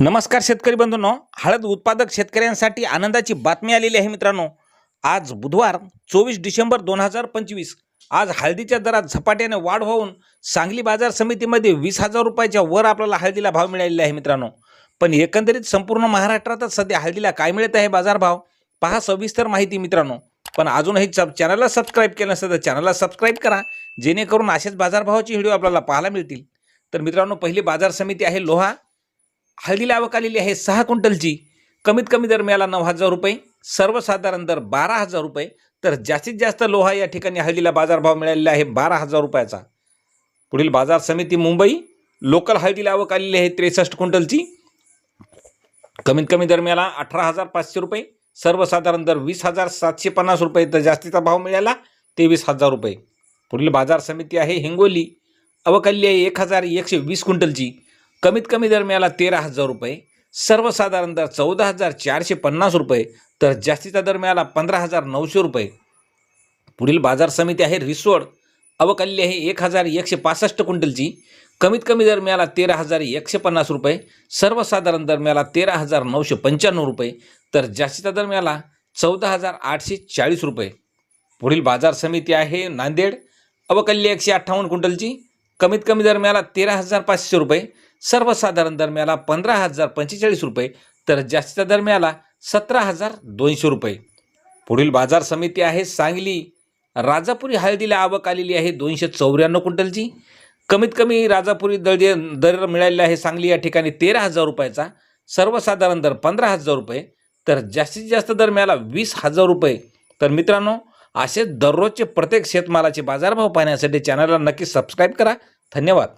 नमस्कार शेतकरी बंधूंनो. हळद उत्पादक शेतकऱ्यांसाठी आनंदाची बातमी आलेली आहे मित्रांनो. आज बुधवार चोवीस डिसेंबर दोन हजार पंचवीस. आज हळदीच्या दरात झपाट्याने वाढ होऊन सांगली बाजार समितीमध्ये वीस हजार रुपयाच्या वर आपल्याला हळदीला भाव मिळालेला आहे मित्रांनो. पण एकंदरीत संपूर्ण महाराष्ट्रातच सध्या हळदीला काय मिळत आहे बाजारभाव पहा सविस्तर माहिती मित्रांनो. पण अजूनही सब चॅनलला सबस्क्राईब केलं नसेल तर चॅनलला सबस्क्राईब करा. जेणेकरून असेच बाजारभावाचे व्हिडिओ आपल्याला पाहायला मिळतील. तर मित्रांनो पहिली बाजार समिती आहे लोहा. हळदीला आवक आलेली आहे सहा क्विंटलची कमीत कमी दर मिळाला नऊ हजार रुपये. सर्वसाधारण दर बारा हजार रुपये. तर जास्तीत जास्त लोहा या ठिकाणी हळदीला बाजारभाव मिळालेला आहे बारा हजार रुपयाचा. पुढील बाजार समिती मुंबई. लोकल हळदीला आवक आलेली आहे त्रेसष्ट क्विंटलची कमीत कमी दर मिळाला अठरा हजार पाचशे रुपये. सर्वसाधारण दर वीस हजार सातशे पन्नास रुपये. तर जास्तीचा भाव मिळाला तेवीस हजार रुपये. पुढील बाजार समिती आहे हिंगोली. अवकाली आहे एक हजार एकशे वीस क्विंटलची कमीत कमी दर मिळाला तेरा हजार रुपये सर्वसाधारण दर चौदा हजार चारशे पन्नास रुपये तर जास्तीचा दर मिळाला पंधरा हजार नऊशे रुपये. पुढील बाजार समिती आहे रिसोड. अवकाली आहे एक हजार एकशे पासष्ट क्विंटलची. कमीत कमी दर मिळाला तेरा हजार एकशे पन्नास रुपये सर्वसाधारण दर मिळाला तेरा हजार नऊशे पंच्याण्णव रुपये तर जास्तीचा दर मिळाला चौदा हजार आठशे चाळीस रुपये. पुढील बाजार समिती आहे नांदेड. अवकल्य एकशे अठ्ठावन्न क्विंटलची. कमीत कमी दर मिळाला तेरा हजार पाचशे रुपये सर्वसाधारण दरम्याला पंधरा हजार पंचेचाळीस रुपये तर जास्तीच्या दरम्याला सतरा हजार दोनशे रुपये. पुढील बाजार समिती आहे सांगली. राजापुरी हळदीला आवक आलेली आहे दोनशे चौऱ्याण्णव क्विंटलची. कमीत कमी राजापुरी दर्जे दर मिळालेला आहे सांगली या ठिकाणी तेरा हजार रुपयाचा. सर्वसाधारण दर पंधरा हजार रुपये तर जास्तीत जास्त दर मिळाला वीस हजार रुपये. तर मित्रांनो असे दररोजचे प्रत्येक शेतमालाचे बाजारभाव पाहण्यासाठी चॅनलला नक्की सबस्क्राईब करा. धन्यवाद.